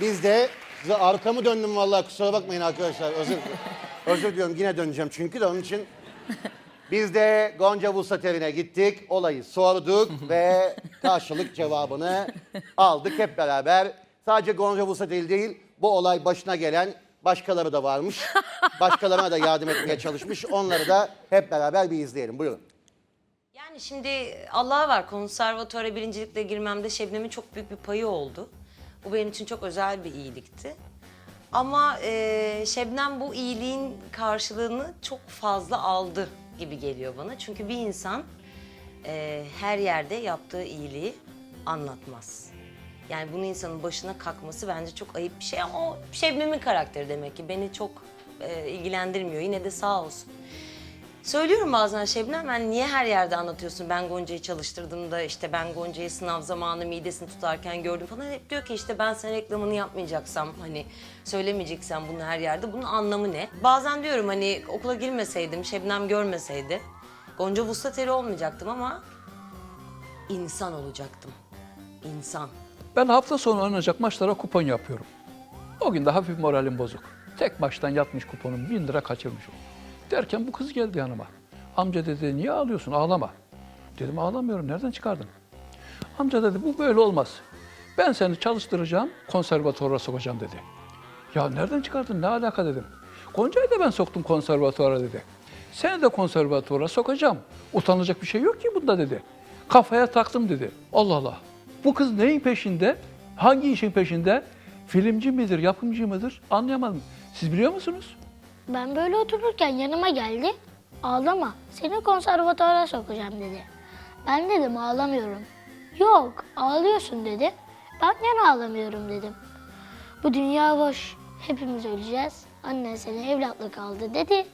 Biz de size arkamı döndüm vallahi kusura bakmayın arkadaşlar. Özür, özür diliyorum yine döneceğim çünkü de onun için. Biz de Gonca Vuslat evine gittik, olayı sorduk ve karşılık cevabını aldık hep beraber. Sadece Gonca Vuslat değil değil, bu olay başına gelen başkaları da varmış. Başkalarına da yardım etmeye çalışmış. Onları da hep beraber bir izleyelim. Buyurun. Yani şimdi Allah'a var konservatuara birincilikle girmemde Şebnem'in çok büyük bir payı oldu. Bu benim için çok özel bir iyilikti. Ama e, Şebnem bu iyiliğin karşılığını çok fazla aldı gibi geliyor bana. Çünkü bir insan e, her yerde yaptığı iyiliği anlatmaz. Yani bunu insanın başına kalkması bence çok ayıp bir şey ama o Şebnem'in karakteri demek ki beni çok e, ilgilendirmiyor. Yine de sağ olsun. Söylüyorum bazen Şebnem ben niye her yerde anlatıyorsun ben Gonca'yı çalıştırdığımda işte ben Gonca'yı sınav zamanı midesini tutarken gördüm falan hep diyor ki işte ben sen reklamını yapmayacaksam hani söylemeyeceksem bunu her yerde bunun anlamı ne? Bazen diyorum hani okula girmeseydim Şebnem görmeseydi Gonca Vuslateri olmayacaktım ama insan olacaktım. İnsan. Ben hafta sonu oynanacak maçlara kupon yapıyorum. O gün de hafif moralim bozuk. Tek maçtan yatmış kuponum bin lira kaçırmışım. Derken bu kız geldi yanıma. Amca dedi niye ağlıyorsun ağlama. Dedim ağlamıyorum nereden çıkardın? Amca dedi bu böyle olmaz. Ben seni çalıştıracağım konservatuvara sokacağım dedi. Ya nereden çıkardın ne alaka dedim. Gonca'yı da ben soktum konservatuvara dedi. Seni de konservatuvara sokacağım. Utanılacak bir şey yok ki bunda dedi. Kafaya taktım dedi. Allah Allah. Bu kız neyin peşinde? Hangi işin peşinde? Filmci midir, yapımcı mıdır? Anlayamadım. Siz biliyor musunuz? Ben böyle otururken yanıma geldi. Ağlama, seni konservatuara sokacağım dedi. Ben dedim ağlamıyorum. Yok, ağlıyorsun dedi. Ben gene ağlamıyorum dedim. Bu dünya boş, hepimiz öleceğiz. Annen seni evlatlık aldı dedi.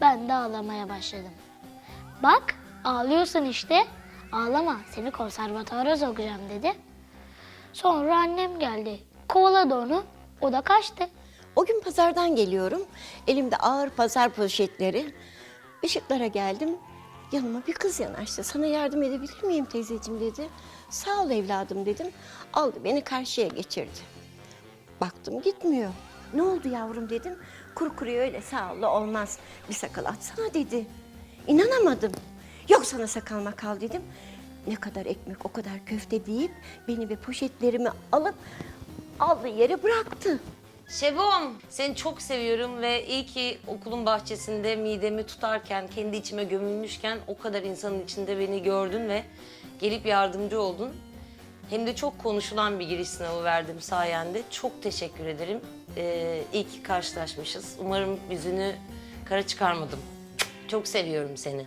Ben de ağlamaya başladım. Bak, ağlıyorsun işte. Ağlama, seni konservatuara sokacağım dedi. Sonra annem geldi. Kovaladı onu, o da kaçtı. O gün pazardan geliyorum. Elimde ağır pazar poşetleri. Işıklara geldim. Yanıma bir kız yanaştı. Sana yardım edebilir miyim teyzeciğim dedi. Sağ ol evladım dedim. Aldı beni karşıya geçirdi. Baktım gitmiyor. Ne oldu yavrum dedim. Kuru kuruya öyle sağ ol olmaz. Bir sakal atsana dedi. İnanamadım. Yok sana sakal makal dedim. Ne kadar ekmek o kadar köfte deyip beni ve poşetlerimi alıp aldığı yere bıraktı. Şebom seni çok seviyorum ve iyi ki okulun bahçesinde midemi tutarken kendi içime gömülmüşken o kadar insanın içinde beni gördün ve gelip yardımcı oldun. Hem de çok konuşulan bir giriş sınavı verdim sayende. Çok teşekkür ederim. Ee, iyi ki karşılaşmışız. Umarım yüzünü kara çıkarmadım. Çok seviyorum seni.